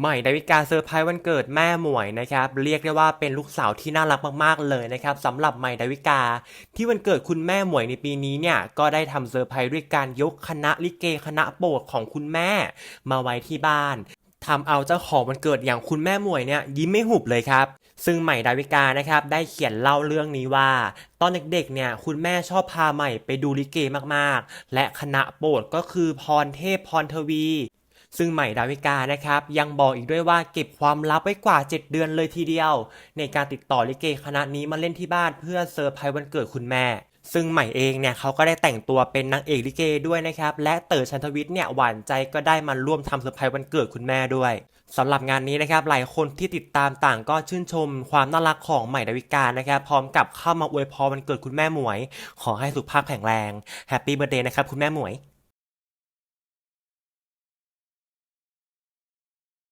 ใหม่ดาวิกาเซอร์ไพรส์วันเกิดแม่หมวยนะครับ เรียกได้ว่าเป็นลูกสาวที่น่ารักมากๆเลยนะครับสำหรับใหม่ดาวิกา ที่วันเกิดคุณแม่หมวยในปีนี้เนี่ยก็ได้ทำเซอร์ไพรส์ด้วยการยกคณะลิเกคณะโปรดของคุณแม่ มาไว้ที่บ้านทำเอาเจ้าของวันเกิดอย่างคุณแม่หมวยเนี่ยยิ้มไม่หุบเลยครับซึ่งใหม่ดาวิกานะครับได้เขียนเล่าเรื่องนี้ว่า ตอนเด็กๆเนี่ยคุณแม่ชอบพาใหม่ไปดูลิเกมากๆ และคณะโปรดก็คือพรเทพพรทวี ซึ่งใหม่ดาวิกานะครับยังบอกอีกด้วยว่าเก็บความลับไว้กว่า 7 เดือนเลยทีเดียว ในการติดต่อลิเกคณะนี้มาเล่นที่บ้านเพื่อเซอร์ไพรส์วันเกิดคุณแม่ซึ่งใหม่เองเนี่ยเขาก็ได้แต่งตัวเป็นนางเอกลิเกด้วยนะครับ และเต๋อชันทวิทย์เนี่ยหวานใจก็ได้มาร่วมทำเซอร์ไพรส์วันเกิดคุณแม่ด้วยสำหรับงานนี้นะครับหลายคนที่ติดตามต่างก็ชื่นชม ความน่ารักของใหม่ดาวิกานะครับ พร้อมกับเข้ามาอวยพรวันเกิดคุณแม่หมวย ขอให้สุขภาพแข็งแรงแฮปปี้เบ t ร์เดย์นะครับคุณแม่หมวย